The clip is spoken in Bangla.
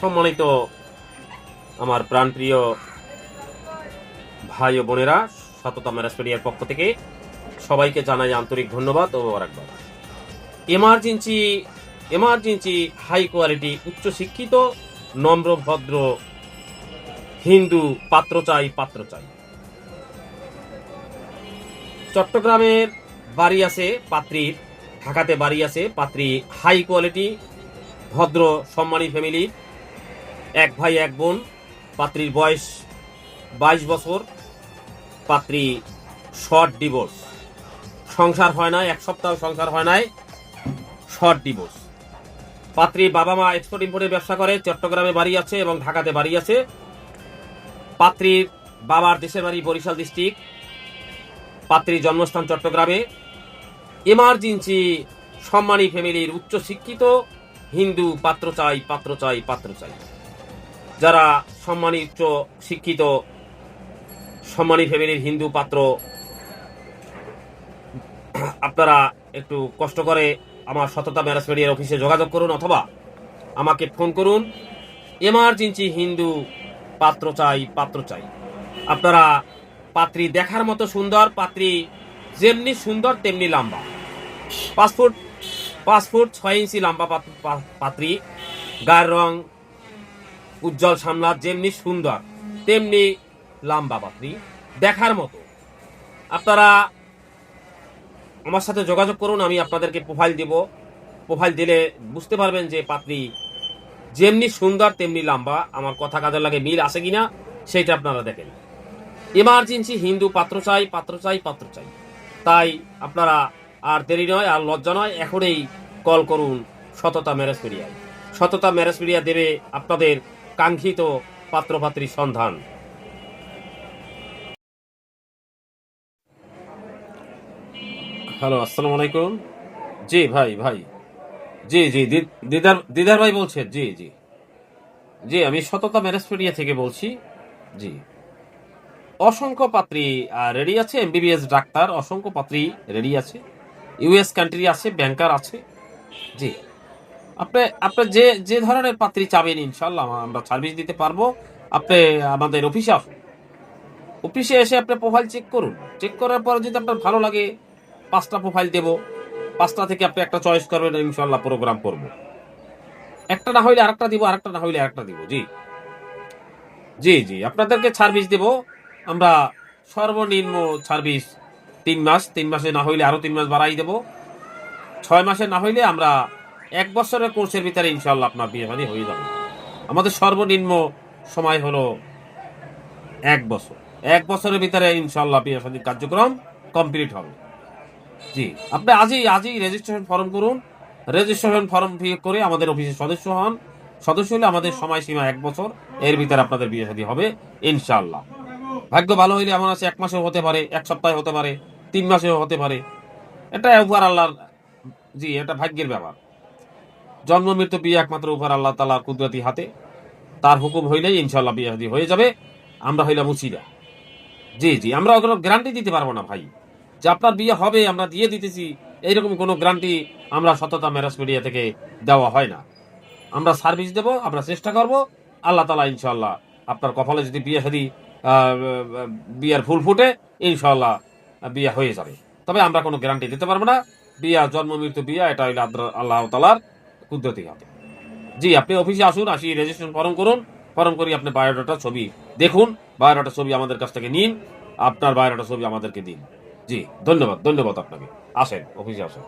সম্মানিত আমার প্রাণপ্রিয় ভাই ও বোনেরা, সততা ম্যারাসপেরিয়ার পক্ষ থেকে সবাইকে জানাই আন্তরিক ধন্যবাদ ও মোবারকবাদ। এমার্জেন্সি এমার্জেন্সি হাই কোয়ালিটি উচ্চশিক্ষিত নম্র, ভদ্র, হিন্দু, পাত্র চাই পাত্র চাই। চট্টগ্রামের বাড়ি আছে পাত্রীর ঢাকাতে বাড়ি আছে পাত্রী, হাই কোয়ালিটি, ভদ্র, সম্মানী ফ্যামিলি। এক ভাই, এক বোন, পাত্রীর বয়স বাইশ বছর, পাত্রী শর্ট ডিভোর্স। সংসার হয় না এক সপ্তাহ সংসার হয় নাই, শর্ট ডিভোর্স। পাত্রী বাবা মা এক্সপোর্ট ইম্পোর্টের ব্যবসা করে, চট্টগ্রামে বাড়ি আছে এবং ঢাকাতে বাড়ি আছে। পাত্রীর বাবার দেশের বাড়ি বরিশাল ডিস্ট্রিক্ট। পাত্রীর জন্মস্থান চট্টগ্রামে। এমার্জেন্সি সম্মানী ফ্যামিলির উচ্চ শিক্ষিত হিন্দু, পাত্র চাই পাত্র চাই পাত্র চাই। যারা সম্মানী উচ্চ শিক্ষিত, সম্মানী ফ্যামিলির হিন্দু পাত্র, আপনারা একটু কষ্ট করে আমার সততা ম্যারেজ মিডিয়ার অফিসে যোগাযোগ করুন অথবা আমাকে ফোন করুন। এমার্জেন্সি হিন্দু পাত্র চাই পাত্র চাই। আপনারা পাত্রী দেখার মতো সুন্দর, পাত্রী যেমনি সুন্দর, তেমনি লম্বা। পাঁচ ফুট পাঁচ ফুট ছয় ইঞ্চি লম্বা পাত্রী। গায়ের রং উজ্জ্বল সামলাত যেমনি সুন্দর, তেমনি লম্বা পাত্রী দেখার মতো। আপনারা আমার সাথে যোগাযোগ করুন, আমি আপনাদেরকে প্রোফাইল দেব। প্রোফাইল দিলে বুঝতে পারবেন যে পাত্রী যেমনি সুন্দর, তেমনি লম্বা। আমার কথা কাজের লাগে মিল আছে কিনা, সেটা আপনারা দেখেন। এমার্জেন্সি হিন্দু পাত্র চাই পাত্র চাই পাত্র চাই। তাই আপনারা আর দেরি নয়, আর লজ্জা নয়, এখনই কল করুন সততা ম্যারেজ মিডিয়ায়। সততা ম্যারেজ মিডিয়া দেবে আপনাদের কাঙ্ক্ষিত পাত্রপাত্রীর সন্ধান। হ্যালো, আসসালামু আলাইকুম। জি, ভাই ভাই। জি জি দিদার দিদার ভাই বলছেন, জি জি। জি, আমি সততা ম্যারেজ মিডিয়া থেকে বলছি, জি। অসংখ্য পাত্রী রেডি আছে এমবিবিএস ডাক্তার, অসংখ্য পাত্রী রেডি আছে। ইউএস কান্ট্রি আছে ব্যাংকার আছে, জি। আপনি আপনি যে যে ধরনের পাত্রী চাবেন ইনশাল্লাহ আমরা সার্ভিস দিতে পারব। আপনি আমাদের অফিসে আসুন অফিসে এসে আপনি প্রোফাইল চেক করুন। চেক করার পরে যদি আপনার ভালো লাগে, পাঁচটা প্রোফাইল দেব। পাঁচটা থেকে আপনি একটা চয়েস করবেন ইনশাল্লাহ প্রোগ্রাম করব। একটা না হইলে আরেকটা দিব, আরেকটা না হইলে আরেকটা দিব, জি। জি জি, আপনাদেরকে সার্ভিস দেব। আমরা সর্বনিম্ন সার্ভিস তিন মাস, তিন মাসে না হইলে আরও তিন মাস বাড়াই দেব। ছয় মাসে না হইলে আমরা এক বছরের কোর্সের ভিতরে ইনশাল্লাহ আপনার বিয়ে বাড়ি হয়ে যাবে। আমাদের সর্বনিম্ন সময় হলো এক বছর। এক বছরের ভিতরে ইনশাল্লাহ বিয়ে শাদীর কার্যক্রম কমপ্লিট হবে। জি, আপনি আজই আজই রেজিস্ট্রেশন ফর্ম করুন। রেজিস্ট্রেশন ফর্ম ফি করে আমাদের অফিসের সদস্য হন। সদস্য হলে আমাদের সময়সীমা এক বছর। এর ভিতরে আপনাদের বিয়ে শাদী হবে ইনশাল্লাহ ভাগ্য ভালো হইলে এমন আছে, এক মাসেও হতে পারে, এক সপ্তাহে হতে পারে, তিন মাসেও হতে পারে। এটা উপহার আল্লাহর জি, এটা ভাগ্যের ব্যাপার। জন্ম মৃত্যু বিয়ে একমাত্র উপর আল্লাহ তালার কুদরতি হাতে। তার হুকুম হইলেই ইনশাল্লাহ বিয়ে শাদী হয়ে যাবে। আমরা হইলাম উচিরা জি জি আমরা কোনো গ্যারান্টি দিতে পারব না ভাই। যে আপনার বিয়ে হবে আমরা দিয়ে দিতেছি এইরকম কোনো গ্যারান্টি আমরা সততা ম্যারেজ মিডিয়া থেকে দেওয়া হয় না। আমরা সার্ভিস দেব আমরা চেষ্টা করব। আল্লাহ তালা ইনশাল্লাহ আপনার কপালে যদি বিয়ে আহ, বিয়ের ফুল ফুটে ইনশাল্লাহ বিয়ে হয়ে যাবে। তবে আমরা কোনো গ্যারান্টি দিতে পারব না। বিয়া জন্ম মৃত্যু বিয়া এটা হইলে আল্লাহ তালার কুদরতি হাতে জি, আপনি অফিসে আসুন, আসি রেজিস্ট্রেশন ফর্ম করুন ফর্ম করি আপনি বায়োডাটা ছবি দেখুন বায়োডাটা ছবি আমাদের কাছ থেকে নিন, আপনার বায়োডাটা ছবি আমাদেরকে দিন। জি, ধন্যবাদ ধন্যবাদ আপনাকে। আসেন, অফিসে আসেন।